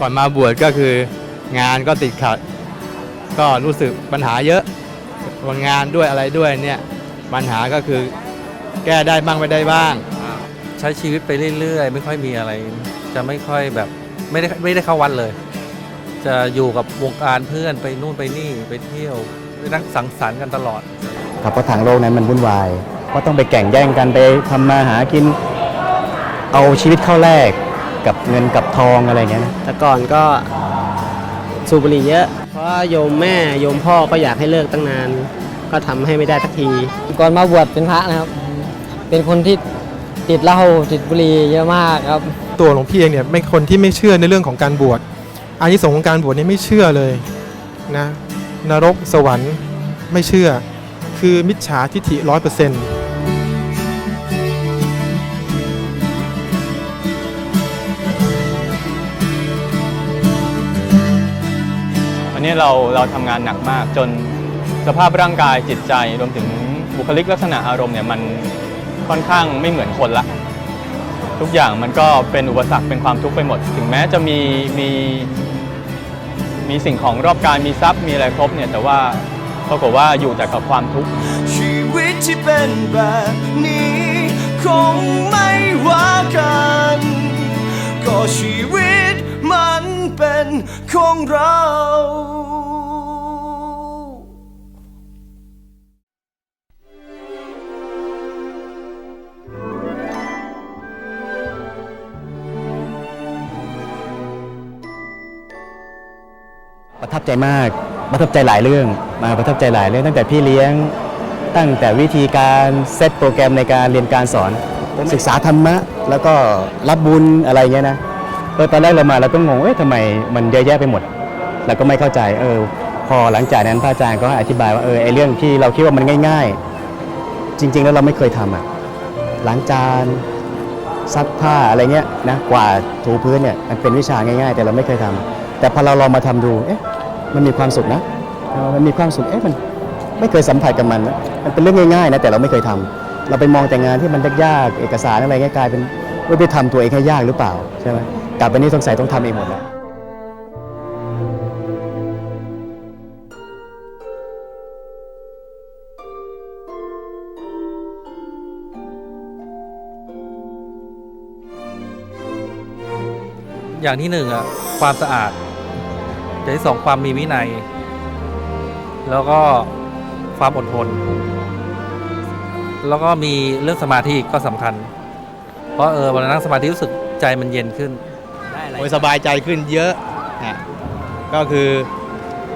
ก่อนมาบวชก็คืองานก็ติดขัด ก็รู้สึกปัญหาเยอะวันงานด้วยอะไรด้วยเนี่ยปัญหาก็คือแก้ได้บ้างไม่ได้บ้าง ใช้ชีวิตไปเรื่อยๆ ไม่ค่อยมีอะไร จะไม่ค่อยแบบไม่ได้ไม่ได้เข้าวัดเลย จะอยู่กับวงการเพื่อนไปนู่นไปนี่ไปเที่ยวไปนั่งสังสรรค์กันตลอดครับเพราะทางโลกนั้นมันวุ่นวายก็ต้องไปแข่งแย่งกันไปทำมาหากิน เอาชีวิตเข้าแลก กับเงินกับทองอะไรอย่างเงี้ยนะแต่ก่อนก็สูบบุหรี่เยอะ เพราะว่าโยมแม่โยมพ่อก็อยากให้เลิกตั้งนาน ก็ทำให้ไม่ได้สักที ก่อนมาบวชเป็นพระนะครับ เป็นคนที่ติดเหล้าติดบุหรี่เยอะมากครับ ตัวหลวงพี่เองเนี่ยเป็นคนที่ไม่เชื่อในเรื่องของการบวชอานิสงส์ของการบวชเนี่ยไม่เชื่อเลยนะนรกสวรรค์ไม่เชื่อ คือมิจฉาทิฐิร้อยเปอร์เซ็นต์ นนี้เราเราทำงานหนักมากจนสภาพร่างกายจิตใจรวมถึงบุคลิกลักษณะอารมณ์เนี่ยมันค่อนข้างไม่เหมือนคนละ ทุกอย่างมันก็เป็นอุปสรรคเป็นความทุกข์ไปหมด ถึงแม้จะมีมีมีสิ่งของรอบกายมีทรัพย์มีอะไรครบเนี่ยแต่ว่าปรากฏว่าอยู่แต่กับความทุกข์ชีวิตที่เป็นแบบนี้คงไม่ว่ากัน ก็ชีวิต มันเป็นของเราประทับใจมาก ประทับใจหลายเรื่อง มาประทับใจหลายเรื่องตั้งแต่พี่เลี้ยง ตั้งแต่วิธีการเซตโปรแกรมในการเรียนการสอน ศึกษาธรรมะ แล้วก็รับบุญอะไรเงี้ยนะ เออตอนแรกเรามาเราก็งงเอ๊ะทำไมมันเยอะแยะไปหมดเราก็ไม่เข้าใจเออพอหลังจากนั้นพระอาจารย์ก็อธิบายว่าเออไอเรื่องที่เราคิดว่ามันง่าย ๆ จริง ๆ แล้วเราไม่เคยทำอะล้างจานซักผ้าอะไรเงี้ยนะกวาดถูพื้นเนี่ยมันเป็นวิชาง่าย ๆ แต่เราไม่เคยทำแต่พอเราลองมาทำดูเอ๊ะมันมีความสุขนะมันมีความสุขเอ๊ะมันไม่เคยสัมผัสกับมันนะมันเป็นเรื่องง่ายๆนะแต่เราไม่เคยทำเราไปมองแต่งานที่มันยากๆเอกสารอะไรเงี้ยกลายเป็นว่าไปทำตัวเองให้ยากหรือเปล่าใช่ไหม กลับไปนี่สงสัยต้องทำเองหมดแล้วอย่างที่หนึ่งอะความสะอาด อย่างที่สองความมีวินัย แล้วก็ความอดทน แล้วก็มีเรื่องสมาธิก็สำคัญ เพราะเออเวลานั่งสมาธิรู้สึกใจมันเย็นขึ้น อ้ยสบายใจขึ้นเยอะนะก็คือ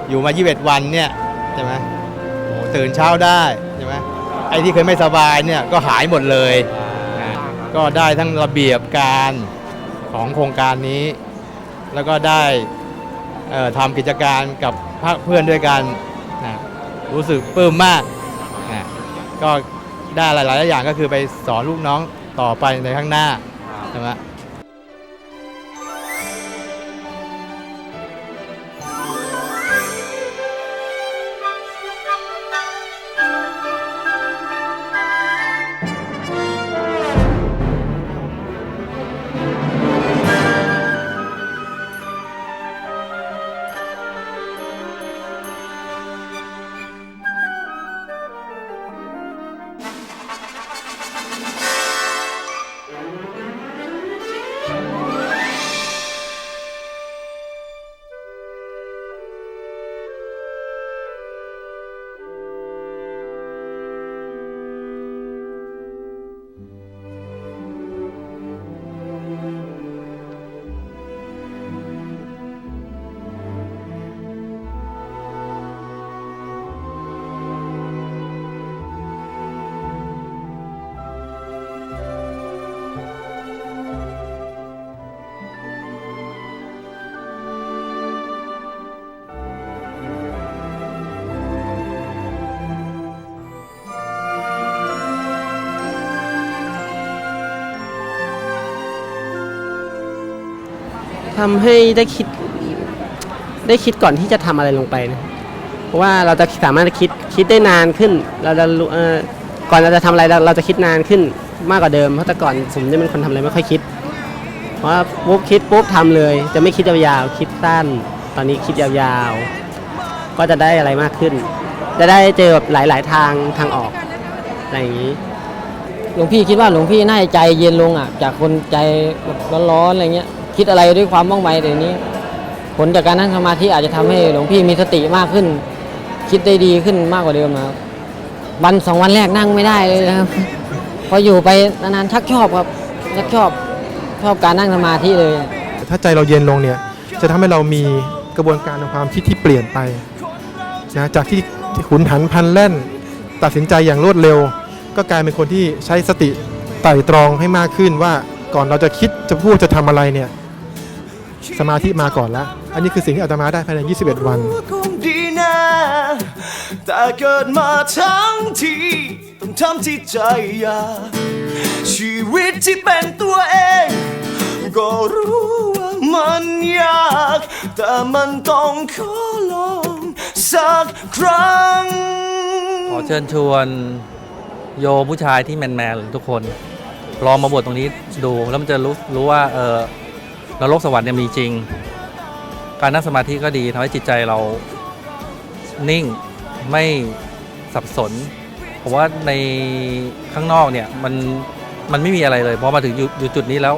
อยู่มา 21 วันเนี่ยใช่ไหมโอ้ตื่นเช้าได้ใช่ไหมไอ้ที่เคยไม่สบายเนี่ยก็หายหมดเลยนะก็ได้ทั้งระเบียบการของโครงการนี้ แล้วก็ได้เอ่อทำกิจการกับพรรคเพื่อนด้วยกันนะรู้สึกปลื้มมากนะก็ได้หลาย ๆ อย่างก็คือไปสอนลูกน้องต่อไปในข้างหน้าใช่ไหม ทำให้ได้คิดได้คิดก่อนที่จะทำอะไรลงไปนะเพราะว่าเราจะสามารถคิดคิดได้นานขึ้น เราจะรู้เอ่อก่อนเราจะทำอะไรเราเราจะคิดนานขึ้นมากกว่าเดิมเพราะแต่ก่อนผมเนี่ยเป็นคนทำอะไรไม่ค่อยคิด เพราะว่าปุ๊บคิดปุ๊บทำเลย จะไม่คิดยาวๆคิดสั้น ตอนนี้คิดยาวๆ ก็จะได้อะไรมากขึ้น จะได้เจอแบบหลายๆทางทางออกอะไรอย่างนี้ หลวงพี่คิดว่าหลวงพี่น่าจะใจเย็นลงอะ จากคนใจแบบร้อนๆอะไรเงี้ย คิดอะไรด้วยความว่องไวเดี๋ยวนี้ ผลจากการนั่งสมาธิอาจจะทำให้หลวงพี่มีสติมากขึ้น คิดได้ดีขึ้นมากกว่าเดิมนะครับวันสองวันแรกนั่งไม่ได้เลยนะครับ พออยู่ไปนานๆชักชอบครับชักชอบชอบการนั่งสมาธิเลย ถ้าใจเราเย็นลงเนี่ยจะทำให้เรามีกระบวนการทางความคิดที่เปลี่ยนไปนะจากที่หุนหันพันแล่น ตัดสินใจอย่างรวดเร็ว ก็กลายเป็นคนที่ใช้สติไต่ตรองให้มากขึ้นว่าก่อนเราจะคิดจะพูดจะทำอะไรเนี่ย สมาธิมาก่อนแล้วอันนี้คือสิ่งที่อาตมาได้ภายใน 21 วันคงดีนะแต่เกิดมาทั้งทีต้องทำที่ใจอยากชีวิตที่เป็นตัวเอง ก็รู้ว่ามันยาก แต่มันต้องขอลองสักครั้ง ขอเชิญชวนโยผู้ชายที่แมนๆทุกคน ลองมาบวชตรงนี้ดูแล้วมันจะรู้รู้ว่าเออ นรกสวรรค์เนี่ยมีจริง การนั่งสมาธิก็ดีทำให้จิตใจเรานิ่งไม่สับสนผมว่าในข้างนอกเนี่ยมันมันไม่มีอะไรเลยพอมาถึงอยู่อยู่จุดนี้แล้ว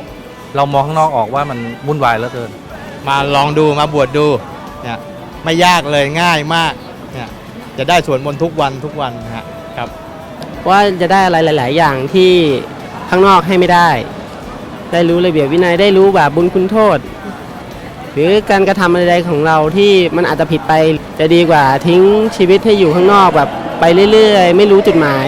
เรามองข้างนอกออกว่ามันวุ่นวายเหลือเกิน มาลองดูมาบวชดูเนี่ยไม่ยากเลยง่ายมากเนี่ยจะได้สวดมนต์ทุกวันทุกวันนะฮะครับว่าจะได้อะไรหลาย ๆ อย่างที่ข้างนอกให้ไม่ได้ ได้รู้ระเบียบวินัยได้รู้บาปบุญคุณโทษ หรือการกระทำอะไรของเราที่มันอาจจะผิดไปจะดีกว่าทิ้งชีวิตให้อยู่ข้างนอกแบบไปเรื่อย ๆ ไม่รู้จุดหมาย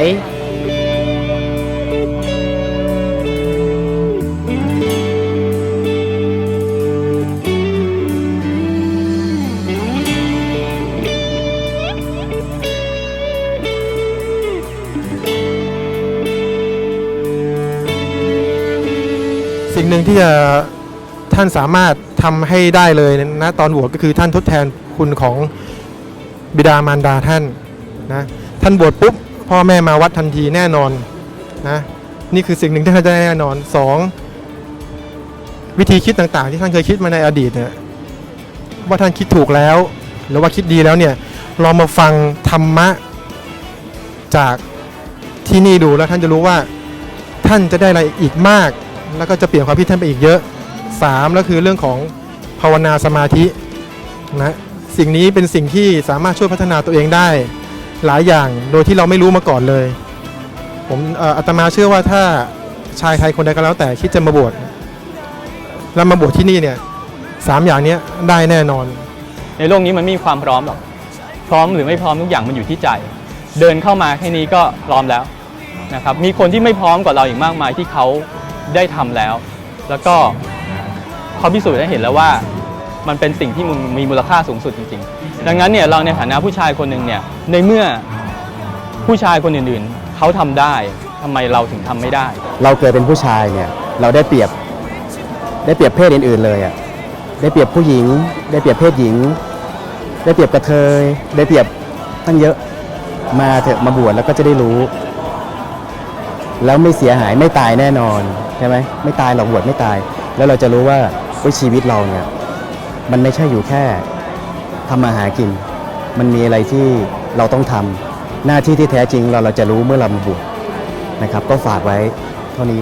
หนึ่งที่จะท่านสามารถทำให้ได้เลยนะตอนบวชก็คือท่านทดแทนคุณของบิดามารดาท่านนะท่านบวชปุ๊บพ่อแม่มาวัดทันทีแน่นอนนะนี่คือสิ่งหนึ่งที่ท่านจะได้แน่นอนสองวิธีคิดต่างๆ ที่ท่านเคยคิดมาในอดีตเนี่ยว่าท่านคิดถูกแล้ว หรือว่าคิดดีแล้วเนี่ยลองมาฟังธรรมะจากที่นี่ดูแล้วท่านจะรู้ว่าท่านจะได้อะไรอีกมาก แล้วก็จะเปลี่ยนความคิดท่านไปอีกเยอะสามแล้วคือเรื่องของภาวนาสมาธินะสิ่งนี้เป็นสิ่งที่สามารถช่วยพัฒนาตัวเองได้หลายอย่างโดยที่เราไม่รู้มาก่อนเลย ผมอ่ออาตมาเชื่อว่าถ้าชายไทยคนใดก็แล้วแต่คิดจะมาบวชแล้วมาบวชที่นี่เนี่ยสามอย่างนี้ได้แน่นอน ในโลกนี้มันไม่มีความพร้อมหรอกพร้อมหรือไม่พร้อมทุกอย่างมันอยู่ที่ใจ เดินเข้ามาแค่นี้ก็พร้อมแล้วนะครับมีคนที่ไม่พร้อมกว่าเราอีกมากมายที่เขา ได้ทำแล้ว แล้วก็เขาพิสูจน์ให้เห็นแล้วว่า มันเป็นสิ่งที่มึงมีมูลค่าสูงสุดจริง ๆ ดังนั้นเนี่ยเราในฐานะผู้ชายคนหนึ่งเนี่ยในเมื่อผู้ชายคนอื่นๆเขาทำได้ทำไมเราถึงทำไม่ได้ เราเกิดเป็นผู้ชายเนี่ยเราได้เปรียบได้เปรียบเพศอื่นๆเลยอะได้เปรียบผู้หญิง ได้เปรียบเพศหญิง ได้เปรียบกระเทยได้เปรียบตั้งเยอะมาเถอะมาบวชแล้วก็จะได้รู้ แล้วไม่เสียหายไม่ตายแน่นอนใช่ไหมไม่ตายหรอกบวชไม่ตาย แล้วเราจะรู้ว่าชีวิตเราเนี่ยมันไม่ใช่อยู่แค่ทำมาหากิน มันมีอะไรที่เราต้องทำหน้าที่ที่แท้จริงเราเราจะรู้เมื่อเรามาบวชนะครับ ก็ฝากไว้เท่านี้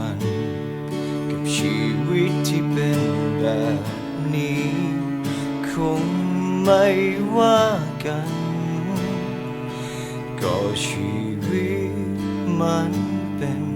มัน กับชีวิตที่เป็นแบบนี้ คงไม่ว่ากัน ก็ชีวิตมันเป็น